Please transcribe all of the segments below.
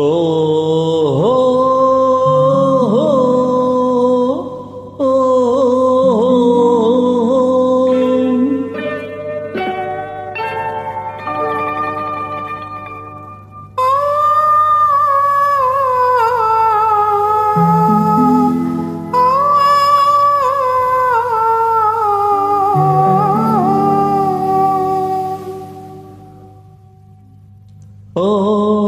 Oh. 走。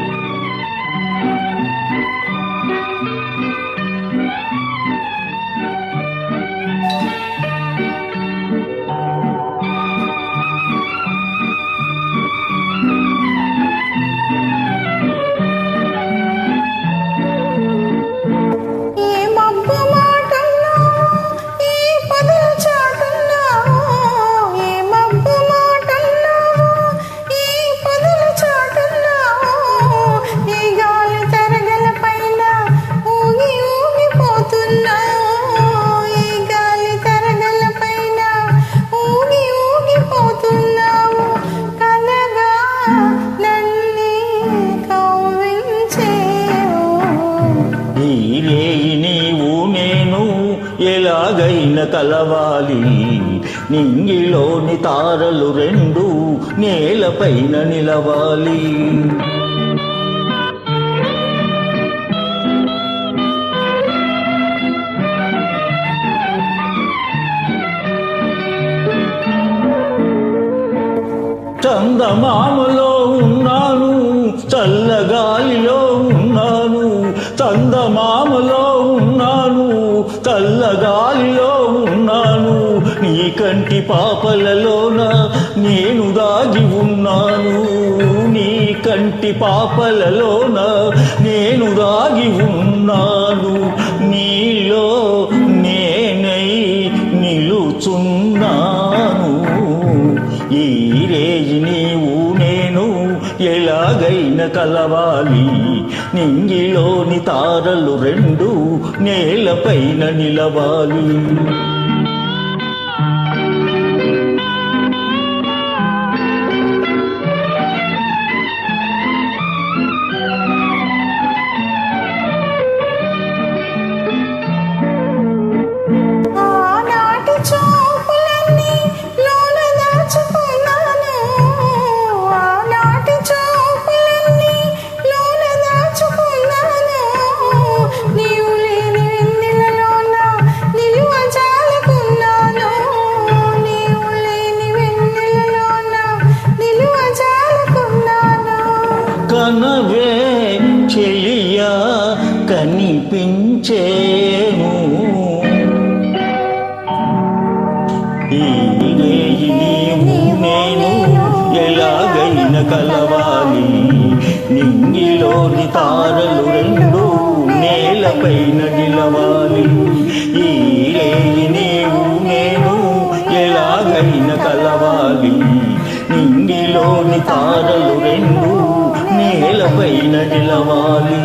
రేయి నీవు నేను ఎలాగైనా కలవాలి. నింగిలోని తారలు రెండు నేలపైన నిలవాలి. చందమామ కంటి పాపలలోన నేను దాగి ఉన్నాను. నీ కంటి పాపలలోన నేను దాగి ఉన్నాను. నీలో నేనై నిలుచున్నాను. ఈ రేయి నీవు నేను ఎలాగైనా కలవాలి. నింగిలోని తారలు రెండు నేలపైన నిలవాలి. కనిపించేను నేను ఎలాగైన కలవాలి? నింగిలోని తారలు రెండు నేలపైన నిలవాలి ఈ రేయి నీవు నేను ఎలాగైన కలవాలి? నింగిలోని తారలు రెండు నేలపైన నిలవాలి